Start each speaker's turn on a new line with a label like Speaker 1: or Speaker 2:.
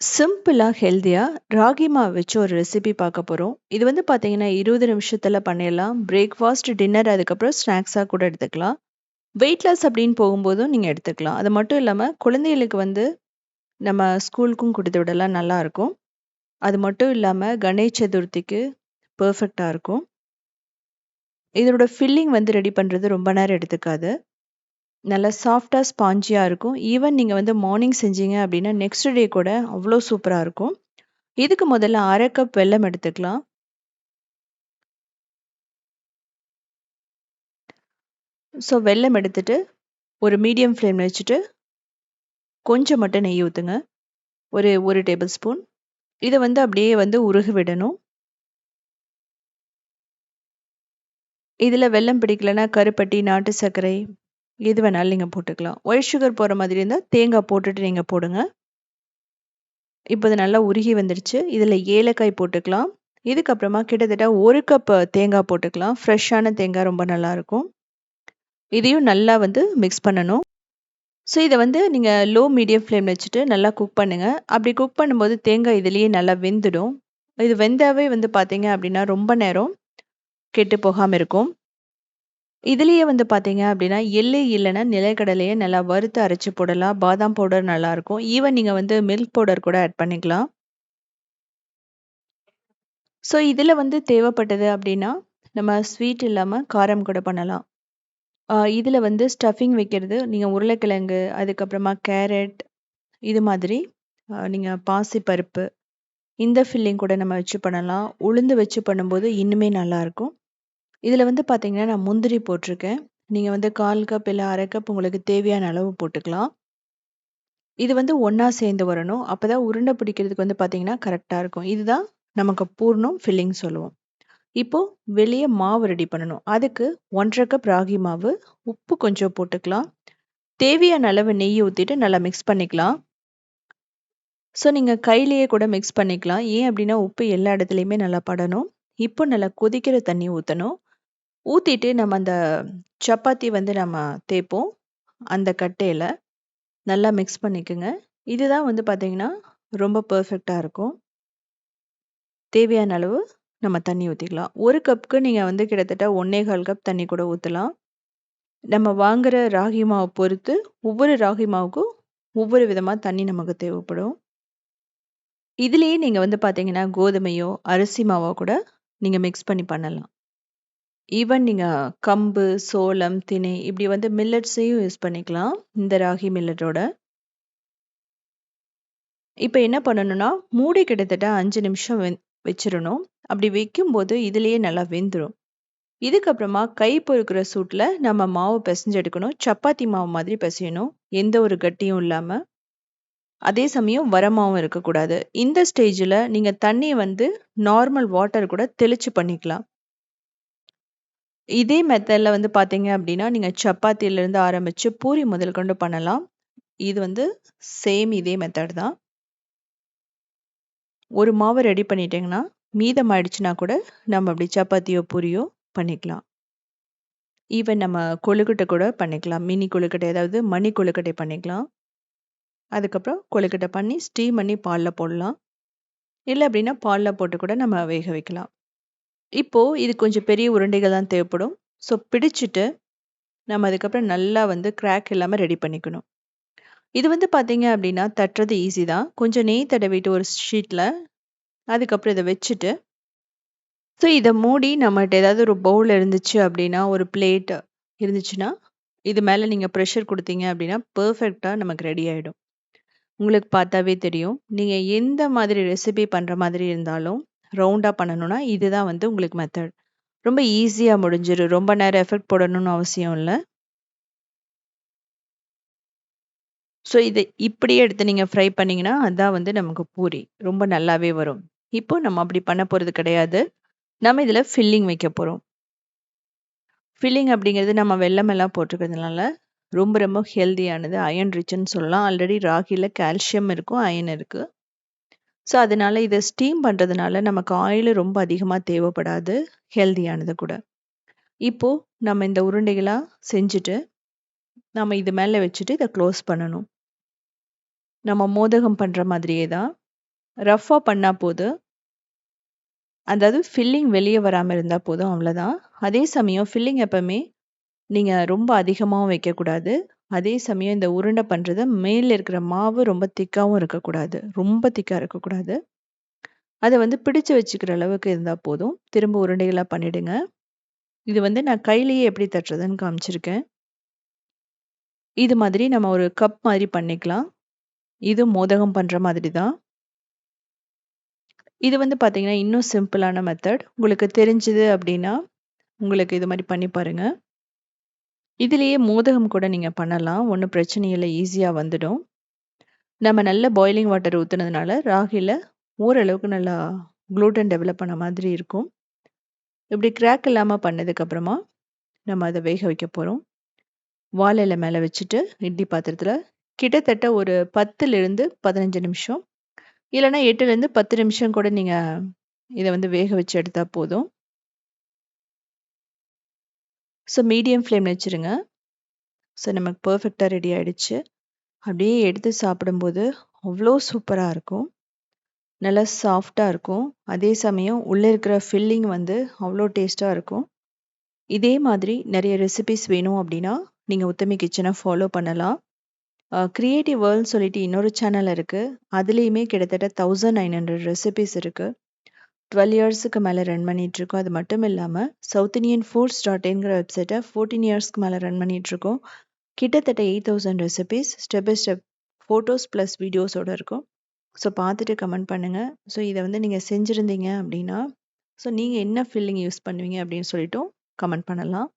Speaker 1: சிம்பிளாக ஹெல்த்தியாக ராகி மாவு வச்சு ஒரு ரெசிபி பார்க்க போகிறோம் இது வந்து பார்த்தீங்கன்னா, இருபது நிமிஷத்தில் பண்ணிடலாம். பிரேக்ஃபாஸ்ட், டின்னர் அதுக்கப்புறம் ஸ்நாக்ஸாக கூட எடுத்துக்கலாம். வெயிட் லாஸ் அப்படின்னு போகும்போதும் நீங்கள் எடுத்துக்கலாம். அது மட்டும் இல்லாமல் குழந்தைகளுக்கு வந்து நம்ம ஸ்கூலுக்கும் கொடுத்து விடலாம் நல்லாயிருக்கும் அது மட்டும் இல்லாமல் கணேஷ் சதுர்த்திக்கு பர்ஃபெக்டாக இருக்கும். இதோட ஃபில்லிங் வந்து ரெடி பண்ணுறது ரொம்ப நேரம் எடுத்துக்காது. நல்லா சாஃப்டாக ஸ்பாஞ்சியாக இருக்கும். ஈவன் நீங்கள் வந்து மார்னிங் செஞ்சீங்க அப்படின்னா, நெக்ஸ்ட் டே கூட அவ்வளோ சூப்பராக இருக்கும். இதுக்கு முதல்ல அரை கப் வெல்லம் எடுத்துக்கலாம். ஸோ வெல்லம் எடுத்துட்டு, ஒரு மீடியம் ஃப்ளேம்ல வச்சுட்டு, கொஞ்சம் மட்டும் நெய் ஊற்றுங்க ஒரு ஒரு டேபிள் ஸ்பூன். இதை வந்து அப்படியே வந்து உருகு விடணும். இதில் வெல்லம் பிடிக்கலன்னா, கருப்பட்டி, நாட்டு சர்க்கரை எது வேணாலும் நீங்கள் போட்டுக்கலாம். ஒயிட் சுகர் போடுற மாதிரி இருந்தால் தேங்காய் போட்டுட்டு நீங்கள் போடுங்க. இப்போ இது நல்லா உருகி வந்துடுச்சு இதில் ஏலக்காய் போட்டுக்கலாம். இதுக்கப்புறமா கிட்டத்தட்ட ஒரு கப் தேங்காய் போட்டுக்கலாம். ஃப்ரெஷ்ஷான தேங்காய் ரொம்ப நல்லாயிருக்கும் இதையும் நல்லா வந்து மிக்ஸ் பண்ணணும். ஸோ இதை வந்து நீங்கள் லோ மீடியம் ஃப்ளேம் வச்சுட்டு நல்லா குக் பண்ணுங்கள் அப்படி குக் பண்ணும்போது தேங்காய் இதுலேயே நல்லா வெந்துடும். இது வெந்தாவே வந்து பார்த்தீங்க அப்படின்னா, ரொம்ப நேரம் கெட்டு போகாமல் இருக்கும். இதுலயே வந்து பார்த்தீங்க அப்படின்னா, எள்ளு இல்லைன்னா நிலக்கடலையை நல்லா வறுத்து அரைச்சு போடலாம். பாதாம் பவுடர் நல்லாயிருக்கும் ஈவன் நீங்க வந்து மில்க் பவுடர் கூட ஆட் பண்ணிக்கலாம். ஸோ இதில் வந்து தேவைப்பட்டது அப்படின்னா, நம்ம ஸ்வீட் இல்லாமல் காரம் கூட பண்ணலாம். இதில் வந்து ஸ்டஃபிங் வைக்கிறது, நீங்கள் உருளைக்கிழங்கு, அதுக்கப்புறமா கேரட் இது மாதிரி நீங்கள் பாசிப்பருப்பு, இந்த ஃபில்லிங் கூட நம்ம வச்சு பண்ணலாம். உளுந்து வச்சு பண்ணும்போது இன்னுமே நல்லாயிருக்கும் இதில் வந்து பார்த்தீங்கன்னா, நான் முந்திரி போட்டிருக்கேன். நீங்கள் வந்து 1/4 கப் இல்லை அரை கப் உங்களுக்கு தேவையான அளவு போட்டுக்கலாம். இது வந்து ஒன்றா சேர்ந்து வரணும். அப்போ தான் உருண்டை பிடிக்கிறதுக்கு வந்து பார்த்தீங்கன்னா, கரெக்டாக இருக்கும். இதுதான் நமக்கு பூர்ணம் ஃபில்லிங் சொல்லுவோம். இப்போது வெளியே மாவு ரெடி பண்ணணும். அதுக்கு 1 1/2 கப் ராகி மாவு, உப்பு கொஞ்சம் போட்டுக்கலாம். தேவையான அளவு நெய் ஊற்றிட்டு நல்லா மிக்ஸ் பண்ணிக்கலாம். ஸோ நீங்கள் கையிலேயே கூட மிக்ஸ் பண்ணிக்கலாம். ஏன் அப்படின்னா, உப்பு எல்லா இடத்துலையுமே நல்லா படணும். இப்போ நல்லா கொதிக்கிற தண்ணி ஊற்றணும் ஊத்திட்டு நம்ம அந்த சப்பாத்தி வந்து நம்ம தேய்ப்போம். அந்த கட்டையில் நல்லா மிக்ஸ் பண்ணிக்கோங்க இதுதான் வந்து பார்த்தீங்கன்னா, ரொம்ப பர்ஃபெக்டாக இருக்கும். தேவையான அளவு நம்ம தண்ணி ஊற்றிக்கலாம் ஒரு கப்புக்கு நீங்கள் வந்து கிட்டத்தட்ட 1 1/4 கப் தண்ணி கூட ஊற்றலாம் நம்ம வாங்குகிற ராகி மாவை பொறுத்து, ஒவ்வொரு ராகி மாவுக்கும் ஒவ்வொரு விதமாக தண்ணி நமக்கு தேவைப்படும். இதுலேயே நீங்கள் வந்து பார்த்தீங்கன்னா, கோதுமையோ, அரிசி மாவோ கூட நீங்கள் மிக்ஸ் பண்ணி பண்ணலாம். ஈவன் நீங்கள் கம்பு, சோளம், திணை இப்படி வந்து மில்லட்ஸையும் யூஸ் பண்ணிக்கலாம். இந்த ராகி மில்லட்டோட. இப்போ என்ன பண்ணணும்னா, மூடி கிட்டத்தட்ட அஞ்சு நிமிஷம் வெந் வச்சிடணும் அப்படி வைக்கும்போது இதுலேயே நல்லா வெந்துடும் இதுக்கப்புறமா கை பொறுக்கிற சூட்டில் நம்ம மாவு பிசைஞ்சு எடுக்கணும். சப்பாத்தி மாவு மாதிரி பிசையணும் எந்த ஒரு கட்டியும் இல்லாமல் அதே சமயம் வரமாவும் இருக்கக்கூடாது. இந்த ஸ்டேஜில் நீங்கள் தண்ணி வந்து நார்மல் வாட்டர் கூட தெளிச்சு பண்ணிக்கலாம். இதே மெத்தடில் வந்து பார்த்தீங்க அப்படின்னா, நீங்கள் சப்பாத்தியிலிருந்து ஆரம்பித்து பூரி முதல் கொண்டு பண்ணலாம். இது வந்து சேம் இதே மெத்தட் தான். ஒரு மாவு ரெடி பண்ணிட்டீங்கன்னா, மீதம் ஆயிடுச்சுன்னா கூட நம்ம அப்படி சப்பாத்தியோ, பூரியோ பண்ணிக்கலாம். ஈவன் நம்ம கொழுக்கட்டை கூட பண்ணிக்கலாம். மினி கொழுக்கட்டை அதாவது மணி கொழுக்கட்டை பண்ணிக்கலாம். அதுக்கப்புறம் கொழுக்கட்டை பண்ணி ஸ்டீம் பண்ணி பாலில் போடலாம். இல்லை அப்படின்னா பாலில் போட்டு கூட நம்ம வேக வைக்கலாம். இப்போ இது கொஞ்சம் பெரிய உருண்டைகள் தான் தேவைப்படும். ஸோ பிடிச்சிட்டு நம்ம அதுக்கப்புறம் நல்லா வந்து கிராக் இல்லாமல் ரெடி பண்ணிக்கணும். இது வந்து பார்த்தீங்க அப்படின்னா, தட்டுறது ஈஸி தான். கொஞ்சம் நெய் தடவிட்டு ஒரு ஷீட்டில் அதுக்கப்புறம் இதை வச்சுட்டு ஸோ இதை மூடி நம்மகிட்ட ஏதாவது ஒரு பவுல் இருந்துச்சு அப்படின்னா, ஒரு பிளேட் இருந்துச்சுன்னா, இது மேலே நீங்கள் ப்ரெஷர் கொடுத்தீங்க அப்படின்னா, பர்ஃபெக்டாக நமக்கு ரெடி ஆகிடும் உங்களுக்கு பார்த்தாவே தெரியும். நீங்கள் எந்த மாதிரி ரெசிபி பண்ணுற மாதிரி இருந்தாலும், ரவுண்டாக பண்ணணும்னா, இதுதான் வந்து உங்களுக்கு மெத்தட். ரொம்ப ஈஸியாக முடிஞ்சிரும். ரொம்ப நேரம் எஃபெக்ட் போடணும்னு அவசியம் இல்லை ஸோ இதை இப்படியே எடுத்து நீங்கள் ஃப்ரை பண்ணிங்கன்னா அதான் வந்து நமக்கு பூரி. ரொம்ப நல்லாவே வரும். இப்போ நம்ம அப்படி பண்ண போகிறது கிடையாது. நம்ம இதில் ஃபில்லிங் வைக்க போகிறோம் ஃபில்லிங் அப்படிங்கிறது நம்ம வெள்ளமெல்லாம் எல்லாம் போட்டிருக்கிறதுனால, ரொம்ப ரொம்ப ஹெல்தியானது. அயன் ரிச்சுன்னு சொல்லலாம். ஆல்ரெடி ராகியில் கால்சியம் இருக்கும், அயன் இருக்குது ஸோ அதனால இதை ஸ்டீம் பண்ணுறதுனால நமக்கு ஆயில் ரொம்ப அதிகமாக தேவைப்படாது. ஹெல்தியானது கூட. இப்போ நம்ம இந்த உருண்டைகளாக செஞ்சுட்டு, நம்ம இது மேலே வச்சுட்டு இதை க்ளோஸ் பண்ணணும். நம்ம மோதகம் பண்ணுற மாதிரியே தான். ரஃபாக பண்ணால் போதும். அதாவது ஃபில்லிங் வெளியே வராமல் இருந்தால் போதும் அவ்வளோதான். அதே சமயம் ஃபில்லிங் எப்பவுமே நீங்கள் ரொம்ப அதிகமாகவும் வைக்கக்கூடாது. அதே சமயம் இந்த உருண்டை பண்ணுறது மேல இருக்கிற மாவு ரொம்ப திக்காகவும் இருக்கக்கூடாது. ரொம்ப திக்காக இருக்கக்கூடாது. அதை வந்து பிடிச்சு வச்சுக்கிற அளவுக்கு இருந்தால் போதும். திரும்ப உருண்டைகளாக பண்ணிடுங்க. இது வந்து நான் கையிலேயே எப்படி தட்டுறதுன்னு காமிச்சிருக்கேன். இது மாதிரி நம்ம ஒரு கப் மாதிரி பண்ணிக்கலாம். இது மோதகம் பண்ணுற மாதிரி தான். இது வந்து பார்த்தீங்கன்னா, இன்னும் சிம்பிளான மெத்தட். உங்களுக்கு தெரிஞ்சுது அப்படின்னா, உங்களுக்கு இது மாதிரி பண்ணி பாருங்கள் இதுலேயே மோதகம் கூட நீங்கள் பண்ணலாம். ஒன்றும் பிரச்சனை இல்லை ஈஸியாக வந்துடும். நம்ம நல்ல பாயிலிங் வாட்டர் ஊற்றுனதுனால ராகியில் ஓரளவுக்கு நல்லா குளூட்டன் டெவலப் பண்ண மாதிரி இருக்கும். இப்படி கிராக் இல்லாமல் பண்ணதுக்கப்புறமா, நம்ம அதை வேக வைக்க போகிறோம் வாழையில் மேலே வச்சுட்டு, இட்லி பாத்திரத்தில் கிட்டத்தட்ட ஒரு 10லிருந்து 15 நிமிஷம், இல்லைனா எட்டுலேருந்து பத்து நிமிஷம் கூட நீங்கள் இதை வந்து வேக வச்சு எடுத்தால் போதும். ஸோ மீடியம் ஃப்ளேமில் வச்சுருங்க. ஸோ நமக்கு பர்ஃபெக்டாக ரெடி ஆகிடுச்சு அப்படியே எடுத்து சாப்பிடும்போது அவ்வளோ சூப்பராக இருக்கும். நல்லா சாஃப்டாக இருக்கும். அதே சமயம் உள்ளே இருக்கிற ஃபில்லிங் வந்து அவ்வளோ டேஸ்ட்டாக இருக்கும். இதே மாதிரி நிறைய ரெசிபிஸ் வேணும் அப்படின்னா, நீங்கள் உத்தமி கிச்சனை ஃபாலோ பண்ணலாம். க்ரியேட்டிவ் வேர்ல்டு சொல்லிட்டு இன்னொரு சேனல் இருக்குது அதுலேயுமே கிட்டத்தட்ட தௌசண்ட் நைன் ஹண்ட்ரட் ரெசிபிஸ் இருக்குது டுவெல் இயர்ஸுக்கு மேலே ரன் பண்ணிகிட்ருக்கோம் அது மட்டும் இல்லாமல் சவுத் இண்டியன் ஃபுட்ஸ் டாட் இன்ங்கிற வெப்சைட்டை ஃபோர்டீன் இயர்ஸ்க்கு மேலே ரன் பண்ணிகிட்ருக்கோம் கிட்டத்தட்ட 8000 recipes step by step photos plus வீடியோஸோட இருக்கும். ஸோ பார்த்துட்டு கமெண்ட் பண்ணுங்கள் ஸோ இதை வந்து நீங்கள் செஞ்சுருந்தீங்க அப்படின்னா, ஸோ நீங்கள் என்ன ஃபில்லிங் யூஸ் பண்ணுவீங்க அப்படின்னு சொல்லிட்டும் கமெண்ட் பண்ணலாம்.